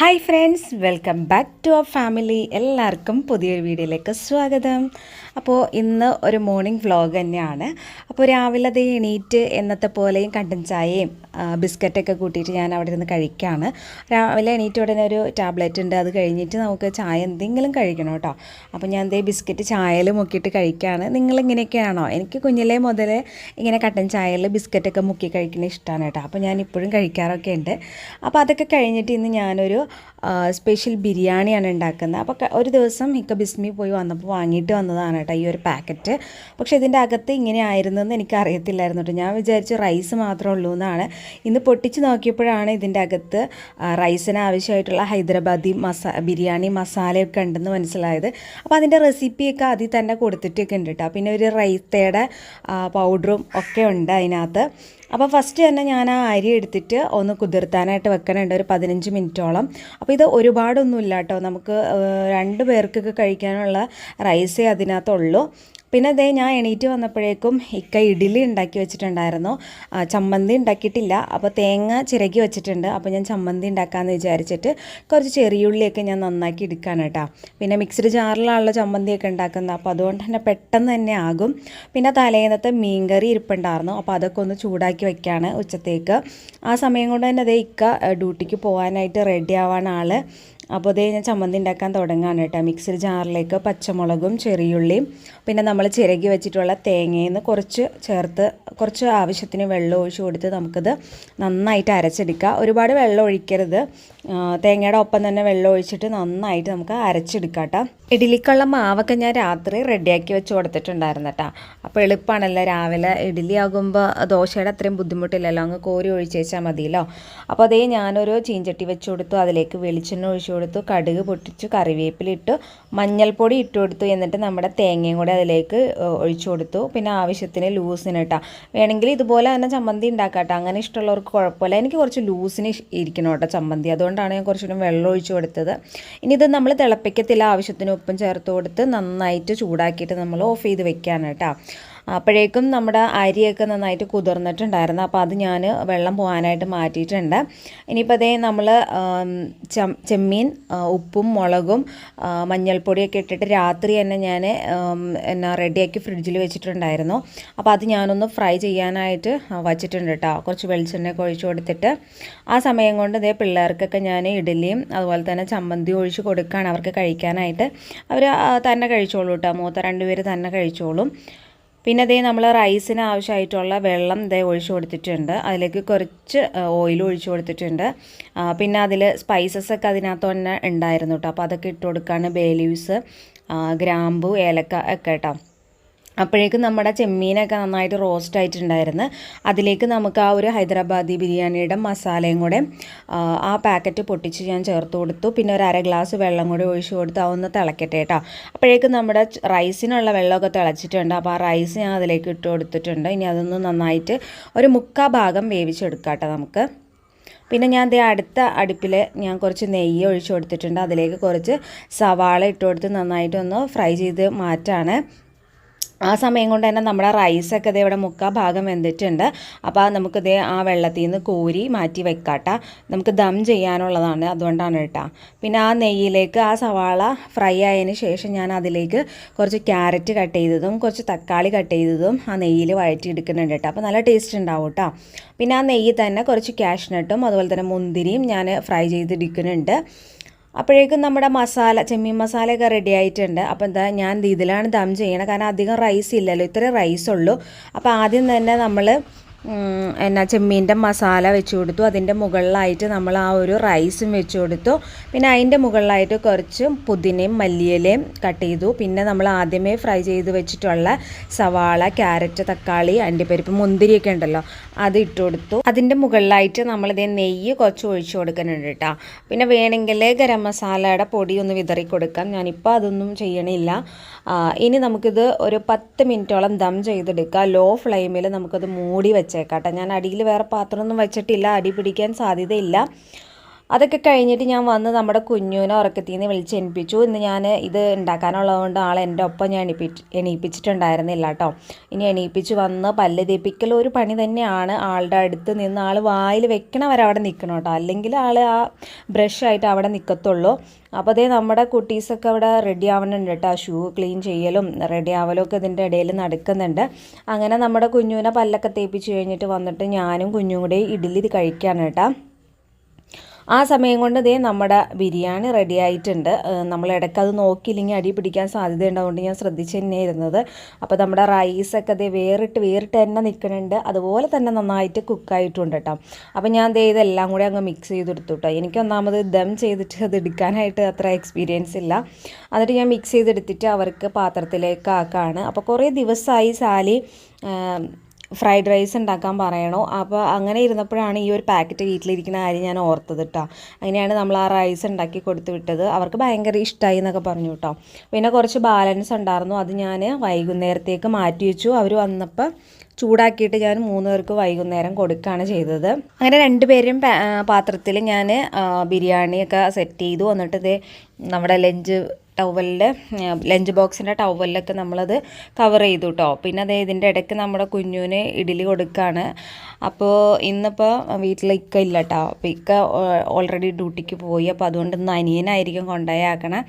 Hi friends welcome back to our family എല്ലാവർക്കും പുതിയൊരു വീഡിയോയിലേക്ക് സ്വാഗതം. അപ്പോൾ ഇന്ന് ഒരു മോർണിംഗ് വ്ളോഗ് തന്നെയാണ്. അപ്പോൾ രാവിലെ അതേ എണീറ്റ് എന്നത്തെ പോലെയും കണ്ടൻ ചായയും ബിസ്ക്കറ്റൊക്കെ കൂട്ടിയിട്ട് ഞാൻ അവിടെ നിന്ന് കഴിക്കുകയാണ് രാവിലെ എണീറ്റ് ഉടനെ ഒരു ടാബ്ലറ്റ് ഉണ്ട് അത് കഴിഞ്ഞിട്ട് നമുക്ക് ചായ എന്തെങ്കിലും കഴിക്കണം കേട്ടോ. അപ്പോൾ ഞാൻ എന്തേ ബിസ്ക്കറ്റ് ചായയിൽ മുക്കിയിട്ട് കഴിക്കുകയാണ് നിങ്ങളിങ്ങനെയൊക്കെയാണോ? എനിക്ക് കുഞ്ഞിലെ മുതൽ ഇങ്ങനെ കട്ടൻ ചായയിൽ ബിസ്ക്കറ്റൊക്കെ മുക്കി കഴിക്കുന്ന ഇഷ്ടമാണ് കേട്ടോ. അപ്പോൾ ഞാൻ ഇപ്പോഴും കഴിക്കാറൊക്കെ ഉണ്ട്. അപ്പോൾ അതൊക്കെ കഴിഞ്ഞിട്ട് ഇന്ന് ഞാനൊരു സ്പെഷ്യൽ ബിരിയാണിയാണ് ഉണ്ടാക്കുന്നത്. അപ്പോൾ ഒരു ദിവസം ഹിക്ക ബിസ്മി പോയി വന്നപ്പോൾ വാങ്ങിയിട്ട് വന്നതാണ് കേട്ടോ ഈ ഒരു പാക്കറ്റ്. പക്ഷേ ഇതിന്റെ അകത്ത് ഇങ്ങനെ ആയിരുന്നെന്ന് എനിക്ക് അറിയത്തില്ലായിരുന്നു കേട്ടോ. ഞാൻ വിചാരിച്ചു റൈസ് മാത്രമേ ഉള്ളൂ എന്നാണ്. ഇന്ന് പൊട്ടിച്ച് നോക്കിയപ്പോഴാണ് ഇതിന്റെ അകത്ത് റൈസിന് ആവശ്യമായിട്ടുള്ള ഹൈദരാബാദി മസ ബിരിയാണി മസാലയൊക്കെ ഉണ്ടെന്ന് മനസ്സിലായത്. അപ്പോൾ അതിന്റെ റെസിപ്പിയൊക്കെ അതിൽ തന്നെ കൊടുത്തിട്ടൊക്കെ ഉണ്ട് കേട്ടോ. പിന്നെ ഒരു റൈത്തയുടെ പൗഡറും ഒക്കെ ഉണ്ട് അതിനകത്ത്. അപ്പോൾ ഫസ്റ്റ് തന്നെ ഞാൻ ആ അരി എടുത്തിട്ട് ഒന്ന് കുതിർത്താനായിട്ട് വെക്കണുണ്ട് ഒരു പതിനഞ്ച് മിനിറ്റോളം. അപ്പോൾ ഇത് ഒരുപാടൊന്നുമില്ല കേട്ടോ നമുക്ക് രണ്ട് പേർക്കൊക്കെ കഴിക്കാനുള്ള റൈസേ അതിനകത്തുള്ളൂ. പിന്നെ അതേ ഞാൻ എണീറ്റ് വന്നപ്പോഴേക്കും ഇക്ക ഇഡ്ഡലി ഉണ്ടാക്കി വെച്ചിട്ടുണ്ടായിരുന്നു. ചമ്മന്തി ഉണ്ടാക്കിയിട്ടില്ല. അപ്പോൾ തേങ്ങ ചിരകി വെച്ചിട്ടുണ്ട്. അപ്പോൾ ഞാൻ ചമ്മന്തി ഉണ്ടാക്കാമെന്ന് വിചാരിച്ചിട്ട് കുറച്ച് ചെറിയുള്ളിയൊക്കെ ഞാൻ നന്നാക്കി എടുക്കാണ് കേട്ടോ. പിന്നെ മിക്സ്ഡ് ജാറിലാണല്ലോ ചമ്മന്തിയൊക്കെ ഉണ്ടാക്കുന്നത്. അപ്പോൾ അതുകൊണ്ട് തന്നെ പെട്ടെന്ന് തന്നെ ആകും. പിന്നെ തലേന്നത്തെ മീൻകറി ഇരിപ്പുണ്ടായിരുന്നു. അപ്പോൾ അതൊക്കെ ഒന്ന് ചൂടാക്കി വെക്കുകയാണ് ഉച്ചത്തേക്ക്. ആ സമയം കൊണ്ട് തന്നെ അതേ ഇക്ക ഡ്യൂട്ടിക്ക് പോകാനായിട്ട് റെഡി ആവാൻ ആൾ അപ്പോൾ അതേ ഞാൻ ചമ്മന്തി ഉണ്ടാക്കാൻ തുടങ്ങുകയാണ് കേട്ടോ. മിക്സർ ജാറിലേക്ക് പച്ചമുളകും ചെറിയുള്ളിയും പിന്നെ നമ്മൾ ചിരകി വെച്ചിട്ടുള്ള തേങ്ങയിൽ നിന്ന് കുറച്ച് ചേർത്ത് കുറച്ച് ആവശ്യത്തിന് വെള്ളം ഒഴിച്ച് കൊടുത്ത് നമുക്കിത് നന്നായിട്ട് അരച്ചെടുക്കുക ഒരുപാട് വെള്ളം ഒഴിക്കരുത്. തേങ്ങയുടെ ഒപ്പം തന്നെ വെള്ളം ഒഴിച്ചിട്ട് നന്നായിട്ട് നമുക്ക് അരച്ചെടുക്കാം കേട്ടോ. ഇഡ്ഡലിക്കുള്ള മാവൊക്കെ ഞാൻ രാത്രി റെഡിയാക്കി വെച്ച് കൊടുത്തിട്ടുണ്ടായിരുന്നു കേട്ടോ. അപ്പോൾ എളുപ്പമാണല്ലോ. രാവിലെ ഇഡ്ഡലി ആകുമ്പോൾ ദോശയുടെ അത്രയും ബുദ്ധിമുട്ടില്ലല്ലോ. അങ്ങ് കോരി ഒഴിച്ചേച്ചാൽ മതിയല്ലോ. അപ്പോൾ അതേ ഞാനൊരു ചീഞ്ചട്ടി വെച്ച് കൊടുത്തു. അതിലേക്ക് വെളിച്ചെണ്ണ ഒഴിച്ചു കൊടുത്തു കടുക് പൊട്ടിച്ചു കറിവേപ്പിലിട്ടു മഞ്ഞൾപ്പൊടി ഇട്ട് കൊടുത്തു എന്നിട്ട് നമ്മുടെ തേങ്ങയും കൂടി അതിലേക്ക് ഒഴിച്ചു കൊടുത്തു. പിന്നെ ആവശ്യത്തിന് ലൂസിന് കേട്ടോ വേണമെങ്കിൽ ഇതുപോലെ തന്നെ ചമ്മന്തി ഉണ്ടാക്കാം കേട്ടോ അങ്ങനെ ഇഷ്ടമുള്ളവർക്ക് കുഴപ്പമില്ല. എനിക്ക് കുറച്ച് ലൂസിന് ഇരിക്കണം കേട്ടോ ചമ്മന്തി. അതുകൊണ്ടാണ് ഞാൻ കുറച്ചുകൂടി വെള്ളം ഒഴിച്ചു കൊടുത്തത്. ഇനി ഇത് നമ്മൾ തിളപ്പിക്കത്തില്ല. ആവശ്യത്തിന് ഉപ്പും ചേർത്ത് കൊടുത്ത് നന്നായിട്ട് ചൂടാക്കിയിട്ട് നമ്മൾ ഓഫ് ചെയ്ത് വെക്കുകയാണ് കേട്ടോ അപ്പോഴേക്കും നമ്മുടെ അരിയൊക്കെ നന്നായിട്ട് കുതിർന്നിട്ടുണ്ടായിരുന്നു. അപ്പോൾ അത് ഞാൻ വെള്ളം പോകാനായിട്ട് മാറ്റിയിട്ടുണ്ട്. ഇനിയിപ്പോൾ അതേ നമ്മൾ ചെമ്മീൻ ഉപ്പും മുളകും മഞ്ഞൾപ്പൊടിയൊക്കെ ഇട്ടിട്ട് രാത്രി തന്നെ ഞാൻ എന്നാ റെഡിയാക്കി ഫ്രിഡ്ജിൽ വെച്ചിട്ടുണ്ടായിരുന്നു. അപ്പോൾ അത് ഞാനൊന്ന് ഫ്രൈ ചെയ്യാനായിട്ട് വച്ചിട്ടുണ്ട് കേട്ടോ. കുറച്ച് വെളിച്ചെണ്ണയൊക്കെ ഒഴിച്ചു കൊടുത്തിട്ട്. ആ സമയം കൊണ്ട് ഇതേ പിള്ളേർക്കൊക്കെ ഞാൻ ഇഡലിയും അതുപോലെ തന്നെ ചമ്മന്തി ഒഴിച്ച് കൊടുക്കുകയാണ് അവർക്ക് കഴിക്കാനായിട്ട്. അവർ തന്നെ കഴിച്ചോളൂ കേട്ടോ. മൂത്ത രണ്ടുപേർ തന്നെ കഴിച്ചോളും. പിന്നെ അതേ നമ്മൾ റൈസിന് ആവശ്യമായിട്ടുള്ള വെള്ളം ഇതേ ഒഴിച്ചു കൊടുത്തിട്ടുണ്ട്. അതിലേക്ക് കുറച്ച് ഓയിൽ ഒഴിച്ചു കൊടുത്തിട്ടുണ്ട്. പിന്നെ അതിൽ സ്പൈസസ് ഒക്കെ അതിനകത്ത് തന്നെ ഉണ്ടായിരുന്നു കേട്ടോ അപ്പോൾ അതൊക്കെ ഇട്ട് കൊടുക്കുകയാണ് ബേ ലീവ്സ് ഗ്രാമ്പു ഏലക്ക ഒക്കെ കേട്ടോ അപ്പോഴേക്കും നമ്മുടെ ചെമ്മീനൊക്കെ നന്നായിട്ട് റോസ്റ്റ് ആയിട്ടുണ്ടായിരുന്നു. അതിലേക്ക് നമുക്ക് ആ ഒരു ഹൈദരാബാദി ബിരിയാണിയുടെ മസാലയും കൂടെ ആ, പാക്കറ്റ് പൊട്ടിച്ച് ഞാൻ ചേർത്ത് കൊടുത്തു. പിന്നെ ഒരു അര ഗ്ലാസ് വെള്ളം കൂടി ഒഴിച്ചു കൊടുത്ത് അതൊന്ന് തിളക്കട്ടെ കേട്ടോ. അപ്പോഴേക്കും നമ്മുടെ റൈസിനുള്ള വെള്ളമൊക്കെ തിളച്ചിട്ടുണ്ട്. അപ്പോൾ ആ റൈസ് ഞാൻ അതിലേക്ക് ഇട്ട് കൊടുത്തിട്ടുണ്ട്. ഇനി അതൊന്ന് നന്നായിട്ട് ഒരു മുക്കാ ഭാഗം വേവിച്ചെടുക്കാം കേട്ടോ നമുക്ക്. പിന്നെ ഞാൻ ദേ അടുത്ത അടുപ്പിൽ ഞാൻ കുറച്ച് നെയ്യ് ഒഴിച്ചു കൊടുത്തിട്ടുണ്ട്. അതിലേക്ക് കുറച്ച് സവാള ഇട്ട് കൊടുത്ത് നന്നായിട്ടൊന്ന് ഫ്രൈ ചെയ്ത് മാറ്റാണ്. ആ സമയം കൊണ്ട് തന്നെ നമ്മുടെ റൈസൊക്കെ ഇതേ ഇവിടെ മുക്കാ ഭാഗം വെന്തിട്ടുണ്ട്. അപ്പോൾ നമുക്കിതേ ആ വെള്ളത്തിൽ നിന്ന് കോരി മാറ്റി വെക്കാട്ട. നമുക്ക് ദം ചെയ്യാനുള്ളതാണ് അതുകൊണ്ടാണ് കേട്ടോ. പിന്നെ ആ നെയ്യിലേക്ക് ആ സവാള ഫ്രൈ ആയതിന് ശേഷം ഞാൻ അതിലേക്ക് കുറച്ച് ക്യാരറ്റ് കട്ട് ചെയ്തതും കുറച്ച് തക്കാളി കട്ട് ചെയ്തതും ആ നെയ്യിൽ വഴറ്റി എടുക്കുന്നുണ്ട് കേട്ടോ. അപ്പോൾ നല്ല ടേസ്റ്റ് ഉണ്ടാവും കേട്ടോ. പിന്നെ ആ നെയ്യിൽ തന്നെ കുറച്ച് ക്യാഷ്നട്ടും അതുപോലെ തന്നെ മുന്തിരിയും ഞാൻ ഫ്രൈ ചെയ്തെടുക്കുന്നുണ്ട് അപ്പോഴേക്കും നമ്മുടെ മസാല ചെമ്മീൻ മസാലയൊക്കെ റെഡി ആയിട്ടുണ്ട്. അപ്പോൾ എന്താ ഞാൻ ഇതിലാണ് ദം ചെയ്യണത് കാരണം അധികം റൈസ് ഇല്ലല്ലോ ഇത്രേ റൈസ് ഉള്ളൂ. അപ്പോൾ ആദ്യം തന്നെ നമ്മൾ എന്നാ ചെമ്മീന്റെ മസാല വെച്ച് കൊടുത്തു. അതിന്റെ മുകളിലായിട്ട് നമ്മൾ ആ ഒരു റൈസും വെച്ച് കൊടുത്തു. പിന്നെ അതിന്റെ മുകളിലായിട്ട് കുറച്ച് പുതിനയും മല്ലിയിലയും കട്ട് ചെയ്തു. പിന്നെ നമ്മൾ ആദ്യമേ ഫ്രൈ ചെയ്ത് വെച്ചിട്ടുള്ള സവാള ക്യാരറ്റ് തക്കാളി അണ്ടിപ്പരിപ്പ് മുന്തിരിയൊക്കെ ഉണ്ടല്ലോ. അത് ഇട്ട് കൊടുത്തു. അതിന്റെ മുകളിലായിട്ട് നമ്മളിതേ നെയ്യ് കുറച്ച് ഒഴിച്ചു കൊടുക്കുന്നുണ്ട് കേട്ടോ. പിന്നെ വേണമെങ്കിൽ ഗരം മസാലയുടെ പൊടി ഒന്ന് വിതറി കൊടുക്കാം. ഞാനിപ്പോൾ അതൊന്നും ചെയ്യണില്ല. ഇനി നമുക്കിത് ഒരു പത്ത് മിനിറ്റോളം ദം ചെയ്തെടുക്കുക ലോ ഫ്ലെയിമിൽ നമുക്കത് മൂടി വെച്ചേക്കാം കേട്ടോ. ഞാൻ അടിയിൽ വേറെ പാത്രമൊന്നും വെച്ചിട്ടില്ല. അടി പിടിക്കാൻ സാധ്യതയില്ല. അതൊക്കെ കഴിഞ്ഞിട്ട് ഞാൻ വന്ന് നമ്മുടെ കുഞ്ഞുവിനെ ഉറക്കത്തിൽ നിന്ന് വിളിച്ച് എണിപ്പിച്ചു. ഇന്ന് ഞാൻ ഇത് ഉണ്ടാക്കാനുള്ളതുകൊണ്ട് ആളെ എന്റെ ഒപ്പം ഞാൻ എണിപ്പിച്ച് എണീപ്പിച്ചിട്ടുണ്ടായിരുന്നില്ല കേട്ടോ. ഇനി എണീപ്പിച്ച് വന്ന് പല്ല് തേപ്പിക്കൽ ഒരു പണി തന്നെയാണ്. ആളുടെ അടുത്ത് നിന്ന് ആൾ വായിൽ വെക്കണ വരെ അവിടെ നിൽക്കണം കേട്ടോ. അല്ലെങ്കിൽ ആൾ ആ ബ്രഷായിട്ട് അവിടെ നിൽക്കത്തുള്ളൂ. അപ്പോൾ അതേ നമ്മുടെ കുട്ടീസൊക്കെ അവിടെ റെഡി ആവുന്നുണ്ട് കേട്ടോ. ഷൂ ക്ലീൻ ചെയ്യലും റെഡി ആവലും ഒക്കെ ഇതിന്റെ ഇടയിൽ നടക്കുന്നുണ്ട്. അങ്ങനെ നമ്മുടെ കുഞ്ഞുവിനെ പല്ലൊക്കെ തേപ്പിച്ച് കഴിഞ്ഞിട്ട് വന്നിട്ട് ഞാനും കുഞ്ഞും കൂടി ഇഡ്ഡലി കഴിക്കാണ് കേട്ടോ. ആ സമയം കൊണ്ട് ദേ നമ്മുടെ ബിരിയാണി റെഡി ആയിട്ടുണ്ട്. നമ്മൾ ഇടയ്ക്ക് അത് നോക്കിയില്ലെങ്കിൽ അടി പിടിക്കാൻ സാധ്യതയുണ്ടാവുകൊണ്ട് ഞാൻ ശ്രദ്ധിച്ച് തന്നെ ഇരുന്നത്. അപ്പോൾ നമ്മുടെ റൈസൊക്കെ ദേ വേറിട്ട് വേറിട്ട് തന്നെ നിൽക്കുന്നുണ്ട്. അതുപോലെ തന്നെ നന്നായിട്ട് കുക്കായിട്ടുണ്ട് കേട്ടോ അപ്പോൾ ഞാൻ ദേ ഇതെല്ലാം കൂടി അങ്ങ് മിക്സ് ചെയ്തെടുത്തു കേട്ടോ എനിക്ക് ഒന്നാമത് ദം ചെയ്തിട്ട് അത് എടുക്കാനായിട്ട് അത്ര എക്സ്പീരിയൻസ് ഇല്ല. എന്നിട്ട് ഞാൻ മിക്സ് ചെയ്തെടുത്തിട്ട് അവർക്ക് പാത്രത്തിലേക്ക് ആക്കാണ്. അപ്പോൾ കുറേ ദിവസമായി സാലി ഫ്രൈഡ് റൈസ് ഉണ്ടാക്കാൻ പറയണോ? അപ്പോൾ അങ്ങനെ ഇരുന്നപ്പോഴാണ് ഈ ഒരു പാക്കറ്റ് വീട്ടിലിരിക്കുന്ന കാര്യം ഞാൻ ഓർത്തത് കേട്ടോ അങ്ങനെയാണ് നമ്മൾ ആ റൈസ് ഉണ്ടാക്കി കൊടുത്തു വിട്ടത്. അവർക്ക് ഭയങ്കര ഇഷ്ടമായി എന്നൊക്കെ പറഞ്ഞു കേട്ടോ പിന്നെ കുറച്ച് ബാലൻസ് ഉണ്ടായിരുന്നു. അത് ഞാൻ വൈകുന്നേരത്തേക്ക് മാറ്റി വെച്ചു. അവർ വന്നപ്പോൾ ചൂടാക്കിയിട്ട് ഞാൻ മൂന്ന് പേർക്ക് വൈകുന്നേരം കൊടുക്കുകയാണ് ചെയ്തത്. അങ്ങനെ രണ്ടുപേരും പാത്രത്തിൽ ഞാൻ ബിരിയാണിയൊക്കെ സെറ്റ് ചെയ്തു. എന്നിട്ട് ഇത് നമ്മുടെ ലഞ്ച് ടവലിൽ ലഞ്ച് ബോക്സിന്റെ ടവലിലൊക്കെ നമ്മളത് കവർ ചെയ്തു കേട്ടോ പിന്നെ അതേ ഇതിന്റെ ഇടയ്ക്ക് നമ്മുടെ കുഞ്ഞുവിന് ഇഡ്ഡലി കൊടുക്കുകയാണ് അപ്പോൾ ഇന്നിപ്പോൾ വീട്ടിൽ ഇക്ക ഇല്ല കേട്ടോ അപ്പോൾ ഇക്ക ഓൾറെഡി ഡ്യൂട്ടിക്ക് പോയി. അപ്പോൾ അതുകൊണ്ട് ഇന്ന് അനിയനായിരിക്കും കൊണ്ടുപോയാക്കണേ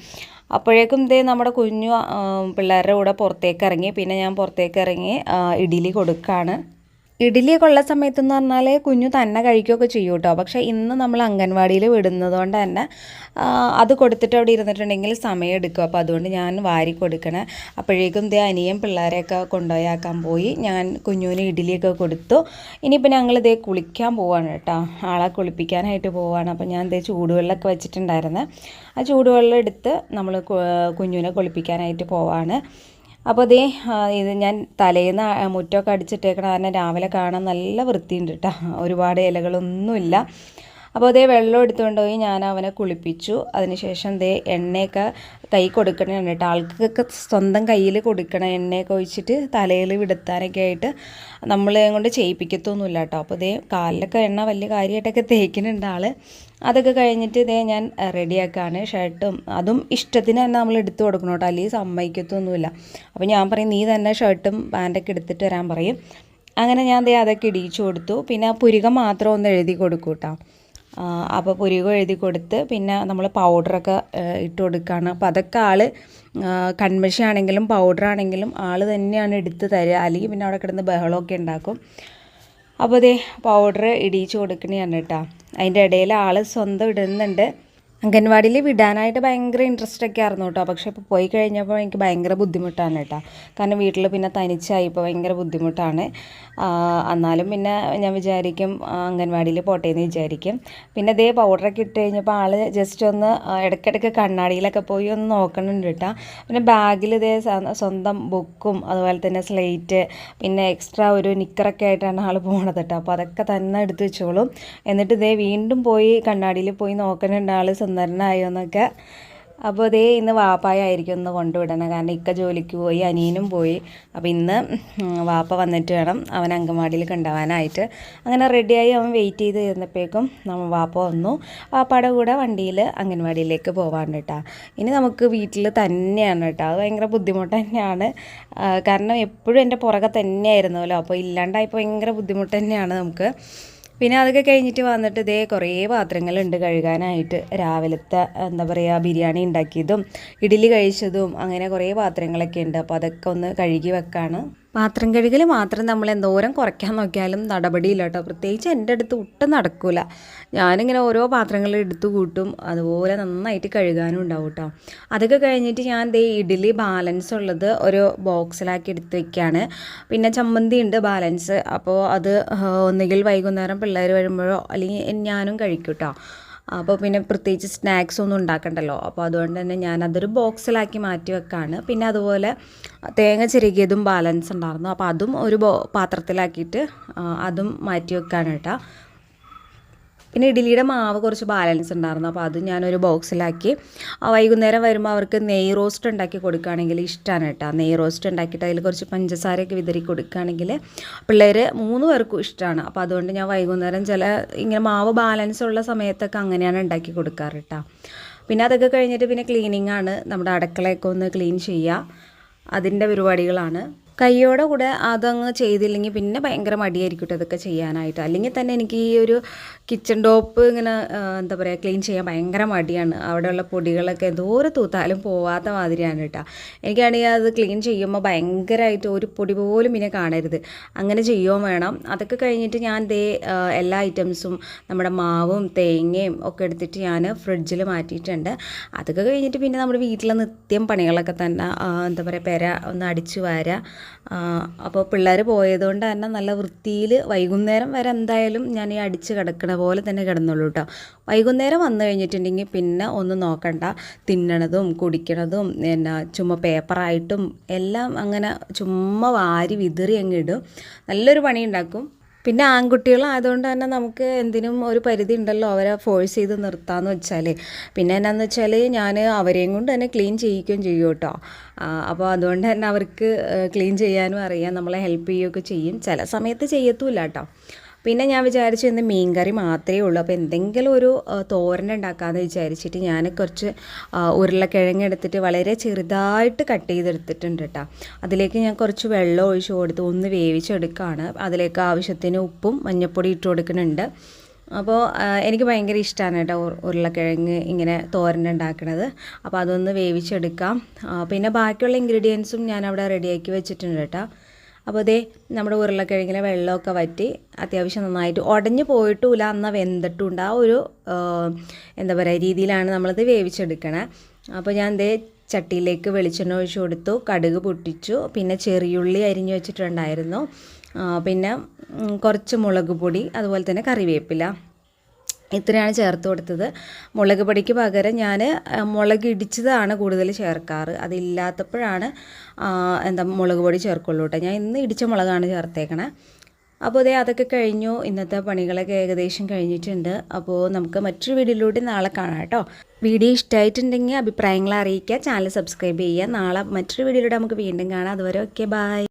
അപ്പോഴേക്കും ഇതേ നമ്മുടെ കുഞ്ഞു പിള്ളേരുടെ കൂടെ പുറത്തേക്ക് ഇറങ്ങി. പിന്നെ ഞാൻ പുറത്തേക്ക് ഇറങ്ങി ഇഡ്ഡലി കൊടുക്കുകയാണ് ഇഡ്ഡലിയൊക്കെ ഉള്ള സമയത്തെന്ന് പറഞ്ഞാൽ കുഞ്ഞു തന്നെ കഴിക്കുകയൊക്കെ ചെയ്യും കേട്ടോ. പക്ഷേ ഇന്ന് നമ്മൾ അംഗൻവാടിയിൽ വിടുന്നത് കൊണ്ട് തന്നെ അത് കൊടുത്തിട്ട് അവിടെ ഇരുന്നിട്ടുണ്ടെങ്കിൽ സമയം എടുക്കും. അപ്പോൾ അതുകൊണ്ട് ഞാൻ വാരി കൊടുക്കണേ. അപ്പോഴേക്കും ഇതേ അനിയൻ പിള്ളേരെയൊക്കെ കൊണ്ടുപോയാക്കാൻ പോയി. ഞാൻ കുഞ്ഞുവിന് ഇഡ്ഡലിയൊക്കെ കൊടുത്തു. ഇനിയിപ്പോൾ ഞങ്ങൾ ഇതേ കുളിക്കാൻ പോവാണ് കേട്ടോ. ആളെ കുളിപ്പിക്കാനായിട്ട് പോവാണ്. അപ്പോൾ ഞാൻ ഇതേ ചൂടുവെള്ളമൊക്കെ വെച്ചിട്ടുണ്ടായിരുന്നത് ആ ചൂടുവെള്ളം എടുത്ത് നമ്മൾ കുഞ്ഞുവിനെ കുളിപ്പിക്കാനായിട്ട് പോവാണ്. അപ്പോൾ അതേ ഇത് ഞാൻ തലേന്ന് മുറ്റമൊക്കെ അടിച്ചിട്ടേക്കണ കാരണം രാവിലെ കാണാൻ നല്ല വൃത്തിയുണ്ട് കേട്ടോ ഒരുപാട് ഇലകളൊന്നുമില്ല. അപ്പോൾ അതേ വെള്ളം എടുത്തുകൊണ്ട് പോയി ഞാൻ അവനെ കുളിപ്പിച്ചു. അതിനുശേഷം ദേ എണ്ണയൊക്കെ കൈ കൊടുക്കണേ കേട്ടോ. ആൾക്കൊക്കെ സ്വന്തം കയ്യിൽ കൊടുക്കണ എണ്ണയൊക്കെ ഒഴിച്ചിട്ട് തലയിൽ വിടുത്താനൊക്കെ ആയിട്ട് നമ്മളെ കൊണ്ട് ചെയ്യിപ്പിക്കത്തൊന്നുമില്ല കേട്ടോ. അപ്പോൾ ദേ കാലിലൊക്കെ എണ്ണ വലിയ കാര്യമായിട്ടൊക്കെ തേക്കുന്നുണ്ട് ആൾ അതൊക്കെ കഴിഞ്ഞിട്ട് ഇതേ ഞാൻ റെഡിയാക്കാണ്. ഷർട്ടും അതും ഇഷ്ടത്തിന് തന്നെ നമ്മൾ എടുത്തു കൊടുക്കണം കേട്ടോ. അല്ലെങ്കിൽ സമ്മതിക്കത്തൊന്നുമില്ല. അപ്പോൾ ഞാൻ പറയും നീ തന്നെ ഷർട്ടും പാന്റൊക്കെ എടുത്തിട്ട് വരാൻ പറയും. അങ്ങനെ ഞാൻ ദേ അതൊക്കെ ഇടിയിച്ചു കൊടുത്തു. പിന്നെ പുരുകം മാത്രം ഒന്ന് എഴുതി കൊടുക്കൂട്ടോ കേട്ടോ. അപ്പോൾ പുരുക എഴുതി കൊടുത്ത് പിന്നെ നമ്മൾ പൗഡറൊക്കെ ഇട്ട് കൊടുക്കുകയാണ് അപ്പോൾ അതൊക്കെ ആൾ കൺമഷി ആണെങ്കിലും പൗഡർ ആണെങ്കിലും ആൾ തന്നെയാണ് എടുത്ത് തരിക. അല്ലെങ്കിൽ പിന്നെ അവിടെ കിടന്ന് ബഹളമൊക്കെ ഉണ്ടാക്കും. അപ്പോൾ അതേ പൗഡർ ഇടിയിച്ച് കൊടുക്കണതാണ് കേട്ടോ. അതിന്റെ ഇടയിൽ ആൾ സ്വന്തം ഇടുന്നുണ്ട്. അംഗൻവാടിയിൽ വിടാനായിട്ട് ഭയങ്കര ഇൻട്രസ്റ്റ് ഒക്കെ ആയിരുന്നു കേട്ടോ. പക്ഷേ ഇപ്പോൾ പോയി കഴിഞ്ഞപ്പോൾ എനിക്ക് ഭയങ്കര ബുദ്ധിമുട്ടാണ് കേട്ടോ. കാരണം വീട്ടിൽ പിന്നെ തനിച്ചായി ഇപ്പോൾ ഭയങ്കര ബുദ്ധിമുട്ടാണ്. എന്നാലും പിന്നെ ഞാൻ വിചാരിക്കും അംഗൻവാടിയിൽ പോട്ടെ എന്ന് വിചാരിക്കും. പിന്നെ ഇതേ പൗഡറൊക്കെ ഇട്ട് കഴിഞ്ഞപ്പോൾ ആൾ ജസ്റ്റ് ഒന്ന് ഇടയ്ക്കിടയ്ക്ക് കണ്ണാടിയിലൊക്കെ പോയി ഒന്ന് നോക്കണുണ്ട് കേട്ടോ. പിന്നെ ബാഗിൽ ഇതേ സ്വന്തം ബുക്കും അതുപോലെ തന്നെ സ്ലേറ്റ് പിന്നെ എക്സ്ട്രാ ഒരു നിക്കറൊക്കെ ആയിട്ടാണ് ആൾ പോണത് കേട്ടോ. അപ്പോൾ അതൊക്കെ തന്നെ എടുത്ത് വെച്ചോളും. എന്നിട്ട് ഇതേ വീണ്ടും പോയി കണ്ണാടിയിൽ പോയി നോക്കണുണ്ട് ആൾ സുന്ദരനായോ എന്നൊക്കെ അപ്പോൾ അതേ ഇന്ന് വാപ്പായായിരിക്കും ഒന്ന് കൊണ്ടുവിടണം. കാരണം ഇക്ക ജോലിക്ക് പോയി അനിയനും പോയി. അപ്പോൾ ഇന്ന് വാപ്പ വന്നിട്ട് വേണം അവൻ അങ്കമാടിയിൽ കൊണ്ടുപോകാനായിട്ട്. അങ്ങനെ റെഡിയായി അവൻ വെയിറ്റ് ചെയ്ത് ഇരുന്നപ്പോഴേക്കും നമ്മൾ വാപ്പ വന്നു. വാപ്പയുടെ കൂടെ വണ്ടിയിൽ അംഗൻവാടിയിലേക്ക് പോകാണ്ട് കേട്ടോ. ഇനി നമുക്ക് വീട്ടിൽ തന്നെയാണ് കേട്ടോ. അത് ഭയങ്കര ബുദ്ധിമുട്ട് തന്നെയാണ്. കാരണം എപ്പോഴും എന്റെ പുറകെ തന്നെയായിരുന്നല്ലോ. അപ്പോൾ ഇല്ലാണ്ടായപ്പോൾ ഭയങ്കര ബുദ്ധിമുട്ട് തന്നെയാണ് നമുക്ക്. പിന്നെ അതൊക്കെ കഴിഞ്ഞിട്ട് വന്നിട്ട് ഇതേ കുറേ പാത്രങ്ങളുണ്ട് കഴുകാനായിട്ട്. രാവിലത്തെ എന്താ പറയുക ബിരിയാണി ഉണ്ടാക്കിയതും ഇഡ്ഡലി കഴിച്ചതും അങ്ങനെ കുറേ പാത്രങ്ങളൊക്കെ ഉണ്ട്. അപ്പോൾ അതൊക്കെ ഒന്ന് കഴുകി വെക്കാണ്. പാത്രം കഴുകൽ മാത്രം നമ്മൾ എന്തോരം കുറയ്ക്കാൻ നോക്കിയാലും നടപടിയില്ല കേട്ടോ. പ്രത്യേകിച്ച് എന്റെ അടുത്ത് ഒട്ടും നടക്കില്ല ഞാനിങ്ങനെ ഓരോ പാത്രങ്ങൾ എടുത്തു കൂട്ടും. അതുപോലെ നന്നായിട്ട് കഴുകാനും ഉണ്ടാവും കേട്ടോ. അതൊക്കെ കഴിഞ്ഞിട്ട് ഞാൻ ദേ ഇഡ്ഡലി ബാലൻസ് ഉള്ളത് ഒരു ബോക്സിലാക്കി എടുത്ത് വയ്ക്കുകയാണ് പിന്നെ ചമ്മന്തി ഉണ്ട് ബാലൻസ്. അപ്പോൾ അത് ഒന്നുകിൽ വൈകുന്നേരം പിള്ളേർ വരുമ്പോഴോ അല്ലെങ്കിൽ ഞാനും കഴിക്കും കേട്ടോ. അപ്പോൾ പിന്നെ പ്രത്യേകിച്ച് സ്നാക്സ് ഒന്നും ഉണ്ടാക്കണ്ടല്ലോ. അപ്പോൾ അതുകൊണ്ട് തന്നെ ഞാനതൊരു ബോക്സിലാക്കി മാറ്റി വെക്കാണ്. പിന്നെ അതുപോലെ തേങ്ങ ചെരുകിയതും ബാലൻസ് ഉണ്ടായിരുന്നു. അപ്പോൾ അതും ഒരു പാത്രത്തിലാക്കിയിട്ട് അതും മാറ്റി വെക്കാണ് കേട്ടോ. പിന്നെ ഇഡ്ഡലിയുടെ മാവ് കുറച്ച് ബാലൻസ് ഉണ്ടായിരുന്നു. അപ്പോൾ അത് ഞാനൊരു ബോക്സിലാക്കി വൈകുന്നേരം വരുമ്പോൾ അവർക്ക് നെയ് റോസ്റ്റ് ഉണ്ടാക്കി കൊടുക്കുകയാണെങ്കിൽ ഇഷ്ടമാണ് കേട്ടോ. നെയ് റോസ്റ്റ് ഉണ്ടാക്കിയിട്ട് അതിൽ കുറച്ച് പഞ്ചസാരയൊക്കെ വിതറി കൊടുക്കുകയാണെങ്കിൽ പിള്ളേർ മൂന്ന് പേർക്കും ഇഷ്ടമാണ് അപ്പോൾ അതുകൊണ്ട് ഞാൻ വൈകുന്നേരം ചില ഇങ്ങനെ മാവ് ബാലൻസ് ഉള്ള സമയത്തൊക്കെ അങ്ങനെയാണ് ഉണ്ടാക്കി കൊടുക്കാറ് കേട്ടോ. പിന്നെ അതൊക്കെ കഴിഞ്ഞിട്ട് പിന്നെ ക്ലീനിങ് ആണ്. നമ്മുടെ അടുക്കളയൊക്കെ ഒന്ന് ക്ലീൻ ചെയ്യുക അതിന്റെ പരിപാടികളാണ്. കയ്യോടെ കൂടെ അതങ്ങ് ചെയ്തില്ലെങ്കിൽ പിന്നെ ഭയങ്കര മടിയായിരിക്കും അതൊക്കെ ചെയ്യാനായിട്ട്. അല്ലെങ്കിൽ തന്നെ എനിക്ക് ഈ ഒരു കിച്ചൺ ടോപ്പ് ഇങ്ങനെ എന്താ പറയുക ക്ലീൻ ചെയ്യാൻ ഭയങ്കര മടിയാണ്. അവിടെയുള്ള പൊടികളൊക്കെ എന്തോരം തൂത്താലും പോവാത്ത മാതിരിയാണ് കേട്ടോ എനിക്കാണെങ്കിൽ അത് ക്ലീൻ ചെയ്യുമ്പോൾ ഭയങ്കരമായിട്ട് ഒരു പൊടി പോലും പിന്നെ കാണരുത്. അങ്ങനെ ചെയ്യുകയും വേണം. അതൊക്കെ കഴിഞ്ഞിട്ട് ഞാൻ ദേ എല്ലാ ഐറ്റംസും നമ്മുടെ മാവും തേങ്ങയും ഒക്കെ എടുത്തിട്ട് ഞാൻ ഫ്രിഡ്ജിൽ മാറ്റിയിട്ടുണ്ട്. അതൊക്കെ കഴിഞ്ഞിട്ട് പിന്നെ നമ്മുടെ വീട്ടിലെ നിത്യം പണികളൊക്കെ തന്നെ എന്താ പറയുക പെര ഒന്ന് അടിച്ചു വാരുക. അപ്പോൾ പിള്ളേർ പോയതുകൊണ്ട് തന്നെ നല്ല വൃത്തിയിൽ വൈകുന്നേരം വരെ എന്തായാലും ഞാൻ ഈ അടിച്ച് കിടക്കണ പോലെ തന്നെ കിടന്നുള്ളൂ കേട്ടോ വൈകുന്നേരം വന്നു കഴിഞ്ഞിട്ടുണ്ടെങ്കിൽ പിന്നെ ഒന്നും നോക്കണ്ട. തിന്നണതും കുടിക്കണതും പിന്നെ ചുമ്മാ പേപ്പറായിട്ടും എല്ലാം അങ്ങനെ ചുമ്മാ വാരി വിതറി അങ്ങ് ഇടും. നല്ലൊരു പണി ഉണ്ടാക്കും. പിന്നെ ആൺകുട്ടികളായതുകൊണ്ട് തന്നെ നമുക്ക് എന്തിനും ഒരു പരിധി ഉണ്ടല്ലോ അവരെ ഫോഴ്സ് ചെയ്ത് നിർത്താന്ന് വെച്ചാൽ പിന്നെ എന്നാന്ന് വെച്ചാൽ ഞാൻ അവരെയും കൊണ്ട് തന്നെ ക്ലീൻ ചെയ്യിക്കുകയും ചെയ്യും കേട്ടോ. അപ്പോൾ അതുകൊണ്ട് തന്നെ അവർക്ക് ക്ലീൻ ചെയ്യാനും അറിയാം നമ്മളെ ഹെൽപ്പ് ചെയ്യുകയൊക്കെ ചെയ്യും. ചില സമയത്ത് ചെയ്യത്തുമില്ല കേട്ടോ. പിന്നെ ഞാൻ വിചാരിച്ചു ഇന്ന് മീൻകറി മാത്രമേ ഉള്ളൂ. അപ്പോൾ എന്തെങ്കിലും ഒരു തോരൻ ഉണ്ടാക്കാമെന്ന് വിചാരിച്ചിട്ട് ഞാൻ കുറച്ച് ഉരുളക്കിഴങ്ങ് എടുത്തിട്ട് വളരെ ചെറുതായിട്ട് കട്ട് ചെയ്തെടുത്തിട്ടുണ്ട് കേട്ടോ അതിലേക്ക് ഞാൻ കുറച്ച് വെള്ളം ഒഴിച്ച് കൊടുത്ത് ഒന്ന് വേവിച്ചെടുക്കുകയാണ് അതിലേക്ക് ആവശ്യത്തിന് ഉപ്പും മഞ്ഞൾപ്പൊടി ഇട്ട് കൊടുക്കുന്നുണ്ട്. അപ്പോൾ എനിക്ക് ഭയങ്കര ഇഷ്ടമാണ് കേട്ടോ ഉരു- ഉരുളക്കിഴങ്ങ് ഇങ്ങനെ തോരൻ ഉണ്ടാക്കണത്. അപ്പോൾ അതൊന്ന് വേവിച്ചെടുക്കാം. പിന്നെ ബാക്കിയുള്ള ഇൻഗ്രീഡിയൻസും ഞാൻ അവിടെ റെഡിയാക്കി വെച്ചിട്ടുണ്ട് കേട്ടോ അപ്പോൾ അതേ നമ്മുടെ ഉരുളക്കിഴങ്ങിലെ വെള്ളമൊക്കെ വറ്റി അത്യാവശ്യം നന്നായിട്ട് ഉടഞ്ഞു പോയിട്ടുമില്ല എന്നാൽ വെന്തിട്ടുണ്ട്. ആ ഒരു എന്താ പറയുക രീതിയിലാണ് നമ്മളിത് വേവിച്ചെടുക്കണേ. അപ്പോൾ ഞാൻ ദേ ചട്ടിയിലേക്ക് വെളിച്ചെണ്ണ ഒഴിച്ച് കൊടുത്തു കടുക് പൊട്ടിച്ചു പിന്നെ ചെറിയുള്ളി അരിഞ്ഞു വെച്ചിട്ടുണ്ടായിരുന്നു. പിന്നെ കുറച്ച് മുളക് പൊടി അതുപോലെ തന്നെ കറിവേപ്പില. ഇത്രയാണ് ചേർത്ത് കൊടുത്തത്. മുളക് പൊടിക്ക് പകരം ഞാൻ മുളക് ഇടിച്ചതാണ് കൂടുതൽ ചേർക്കാറ്. അതില്ലാത്തപ്പോഴാണ് എന്താ മുളക് പൊടി ചേർക്കുള്ളൂ കേട്ടോ. ഞാൻ ഇന്ന് ഇടിച്ച മുളകാണ് ചേർത്തേക്കണേ. അപ്പോൾ അതേ അതൊക്കെ കഴിഞ്ഞു. ഇന്നത്തെ പണികളൊക്കെ ഏകദേശം കഴിഞ്ഞിട്ടുണ്ട്. അപ്പോൾ നമുക്ക് മറ്റൊരു വീഡിയോയിലൂടെ നാളെ കാണാം കേട്ടോ. വീഡിയോ ഇഷ്ടമായിട്ടുണ്ടെങ്കിൽ അഭിപ്രായങ്ങൾ അറിയിക്കുക. ചാനൽ സബ്സ്ക്രൈബ് ചെയ്യുക. നാളെ മറ്റൊരു വീഡിയോയിലൂടെ നമുക്ക് വീണ്ടും കാണാം. അതുവരെ ഓക്കെ ബൈ.